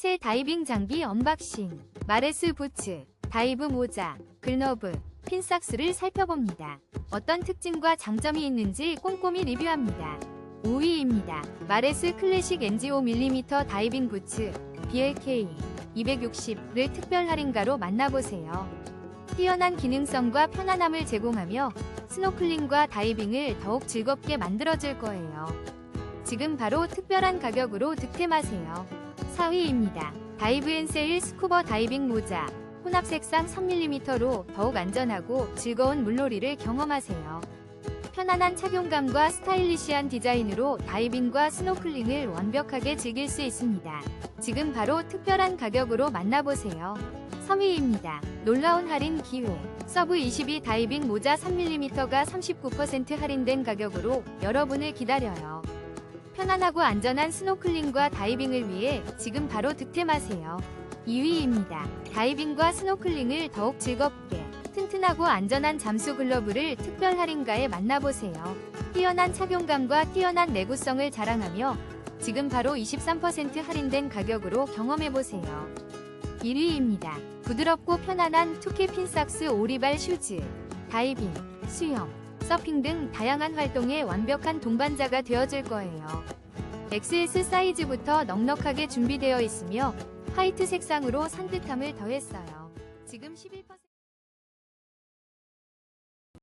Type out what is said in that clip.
새 다이빙 장비 언박싱, 마레스 부츠, 다이브 모자, 글러브, 핀삭스를 살펴봅니다. 어떤 특징과 장점이 있는지 꼼꼼히 리뷰합니다. 5위입니다. 마레스 클래식 NG 5mm 다이빙 부츠 BLK 260를 특별 할인가로 만나보세요. 뛰어난 기능성과 편안함을 제공하며 스노클링과 다이빙을 더욱 즐겁게 만들어줄 거예요. 지금 바로 특별한 가격으로 득템하세요. 4위입니다. 다이브 앤 세일 스쿠버 다이빙 모자. 혼합 색상 3mm로 더욱 안전하고 즐거운 물놀이를 경험하세요. 편안한 착용감과 스타일리시한 디자인으로 다이빙과 스노클링을 완벽하게 즐길 수 있습니다. 지금 바로 특별한 가격으로 만나보세요. 3위입니다. 놀라운 할인 기회. 서브 22 다이빙 모자 3mm가 39% 할인된 가격으로 여러분을 기다려요. 편안하고 안전한 스노클링과 다이빙을 위해 지금 바로 득템하세요. 2위입니다. 다이빙과 스노클링을 더욱 즐겁게 튼튼하고 안전한 잠수 글러브를 특별 할인가에 만나보세요. 뛰어난 착용감과 뛰어난 내구성을 자랑하며 지금 바로 23% 할인된 가격으로 경험해보세요. 1위입니다. 부드럽고 편안한 투키 핀삭스 오리발 슈즈, 다이빙, 수영, 서핑 등 다양한 활동에 완벽한 동반자가 되어줄 거예요. XS 사이즈부터 넉넉하게 준비되어 있으며 화이트 색상으로 산뜻함을 더했어요. 지금 11%